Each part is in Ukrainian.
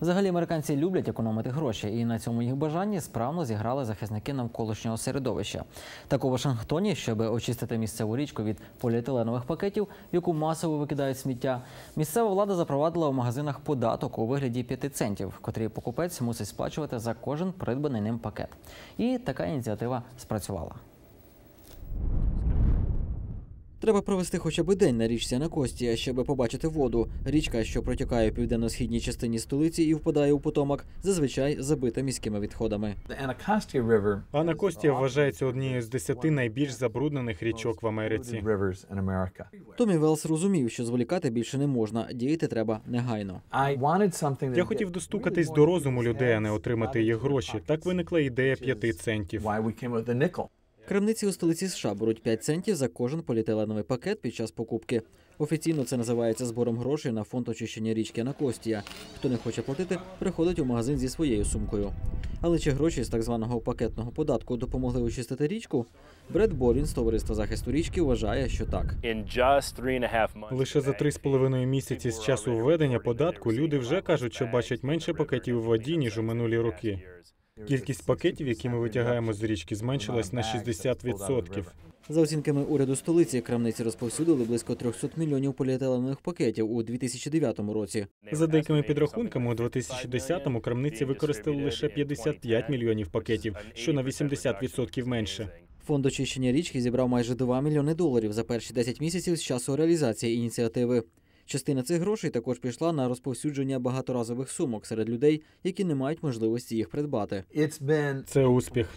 Взагалі американці люблять економити гроші, і на цьому їх бажанні справно зіграли захисники навколишнього середовища. Так у Вашингтоні, щоб очистити місцеву річку від поліетиленових пакетів, яку масово викидають сміття, місцева влада запровадила у магазинах податок у вигляді 5 центів, котрий покупець мусить сплачувати за кожен придбаний ним пакет. І така ініціатива спрацювала. Треба провести хоча б день на річці Анакостія, щоб побачити воду. Річка, що протікає в південно-східній частині столиці і впадає у потомак, зазвичай забита міськими відходами. Анакостія вважається однією з десяти найбільш забруднених річок в Америці. Томі Велс розумів, що зволікати більше не можна, діяти треба негайно. Я хотів достукатись до розуму людей, а не отримати їх гроші. Так виникла ідея п'яти центів. Крамниці у столиці США беруть 5 центів за кожен поліетиленовий пакет під час покупки. Офіційно це називається збором грошей на фонд очищення річки Анакостія. Хто не хоче платити, приходить у магазин зі своєю сумкою. Але чи гроші з так званого пакетного податку допомогли очистити річку? Бред Борін з товариства захисту річки вважає, що так. Лише за три з половиною місяці з часу введення податку люди вже кажуть, що бачать менше пакетів у воді ніж у минулі роки. Кількість пакетів, які ми витягаємо з річки, зменшилась на 60%. За оцінками уряду столиці, крамниці розповсюдили близько 300 мільйонів поліетиленових пакетів у 2009 році. За деякими підрахунками, у 2010-му крамниці використали лише 55 мільйонів пакетів, що на 80% менше. Фонд очищення річки зібрав майже 2 мільйони доларів за перші 10 місяців з часу реалізації ініціативи. Частина цих грошей також пішла на розповсюдження багаторазових сумок серед людей, які не мають можливості їх придбати. Це успіх.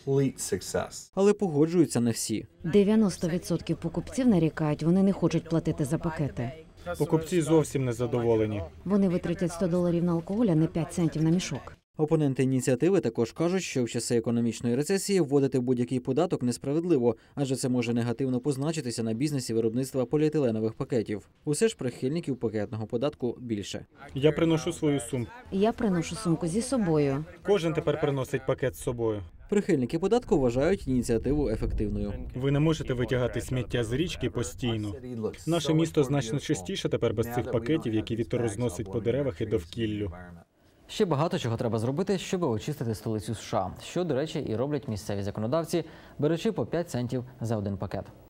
Але погоджуються не всі. 90% покупців нарікають, вони не хочуть платити за пакети. Покупці зовсім не задоволені. Вони витратять 100 доларів на алкоголь, а не 5 центів на мішок. Опоненти ініціативи також кажуть, що в часи економічної рецесії вводити будь-який податок несправедливо, адже це може негативно позначитися на бізнесі виробництва поліетиленових пакетів. Усе ж прихильників пакетного податку більше. Я приношу свою сумку. Я приношу сумку зі собою. Кожен тепер приносить пакет з собою. Прихильники податку вважають ініціативу ефективною. Ви не можете витягати сміття з річки постійно. Наше місто значно чистіше тепер без цих пакетів, які вітер розносить по деревах і довкіллю. Ще багато чого треба зробити, щоб очистити столицю США, що, до речі, і роблять місцеві законодавці, беручи по 5 центів за один пакет.